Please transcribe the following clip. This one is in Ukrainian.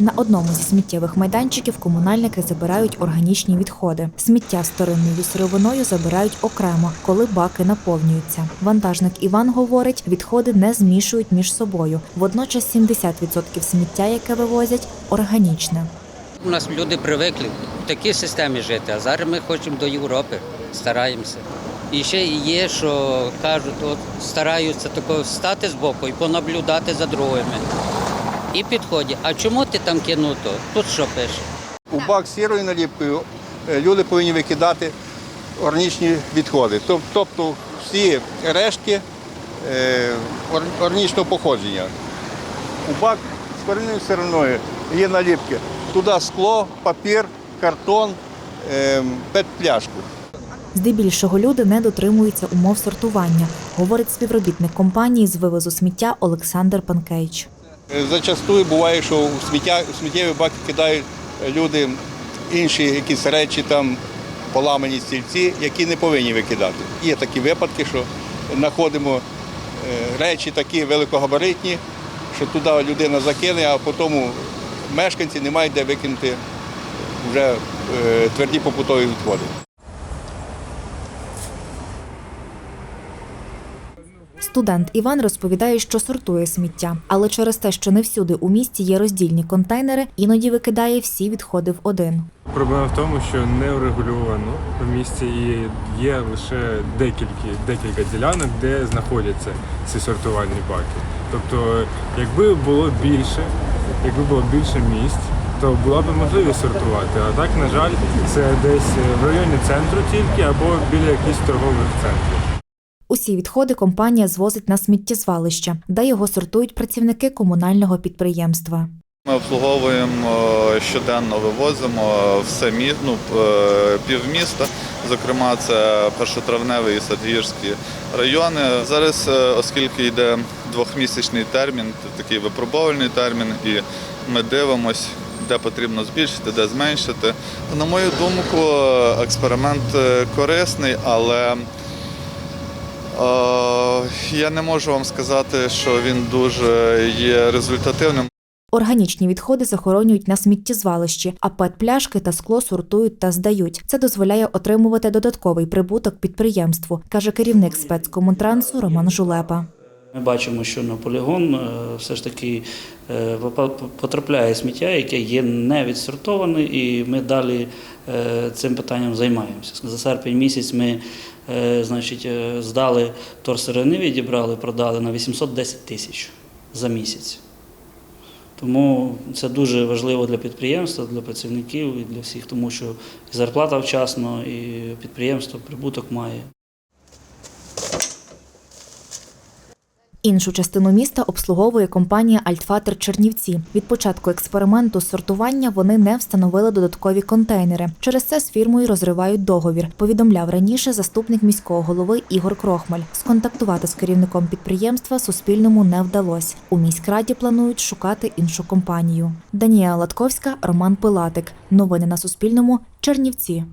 На одному зі сміттєвих майданчиків комунальники забирають органічні відходи. Сміття з вторинною сировиною забирають окремо, коли баки наповнюються. Вантажник Іван говорить, відходи не змішують між собою. Водночас 70% сміття, яке вивозять, органічне. У нас люди привикли в такій системі жити, а зараз ми хочемо до Європи, стараємося. І ще є, що кажуть, от стараються тако стати збоку і понаблюдати за другими. І підходять, а чому ти там кинув то? Тут що пише? У бак з сірою наліпкою е, люди повинні викидати органічні відходи. Тобто всі рештки е, органічного походження. У бак з корінною сировиною є наліпки. Туди скло, папір, картон, е, пет-пляшку. Здебільшого люди не дотримуються умов сортування, говорить співробітник компанії з вивозу сміття Олександр Панкевич. Е, Зачастую буває, що у сміття, у сміттєві баки кидають люди інші якісь речі, там поламані стільці, які не повинні викидати. Є такі випадки, що знаходимо е, речі такі великогабаритні, що туди людина закине, а потім мешканці не мають де викинути вже е, тверді побутові відходи. Студент Іван розповідає, що сортує сміття, але через те, що не всюди у місті є роздільні контейнери, іноді викидає всі відходи в один. Проблема в тому, що не урегульовано в місті і є лише декілька, декілька ділянок, де знаходяться ці сортувальні баки. Тобто, якби було більше, якби було більше місць, то була б можливість сортувати. А так, на жаль, це десь в районі центру тільки або біля якихось торгових центрів. Усі відходи компанія звозить на сміттєзвалище, де його сортують працівники комунального підприємства. Ми обслуговуємо е, щоденно, вивозимо все мі... ну, е, півміста. Зокрема, це першотравневий і Садгірські райони. Зараз, е, оскільки йде двохмісячний термін, такий випробовальний термін, і ми дивимось, де потрібно збільшити, де зменшити. На мою думку, експеримент корисний, але я не можу вам сказати, що він дуже є результативним. Органічні відходи захоронюють на сміттєзвалищі, а пет-пляшки та скло сортують та здають. Це дозволяє отримувати додатковий прибуток підприємству, каже керівник спецкомунтрансу Роман Жулепа. Ми бачимо, що на полігон е, все ж таки е, потрапляє сміття, яке є не відсортоване, і ми далі е, цим питанням займаємося. За серпень місяць ми е, значить, е, здали торсирини, відібрали, продали на 810 тисяч за місяць. Тому це дуже важливо для підприємства, для працівників і для всіх, тому що зарплата вчасно, і підприємство прибуток має. Іншу частину міста обслуговує компанія Альтфатер Чернівці. Від початку експерименту сортування вони не встановили додаткові контейнери. Через це з фірмою розривають договір. Повідомляв раніше заступник міського голови Ігор Крохмаль. Сконтактувати з керівником підприємства Суспільному не вдалося. У міськраді планують шукати іншу компанію. Даніела Латковська, Роман Пилатик. Новини на Суспільному. Чернівці.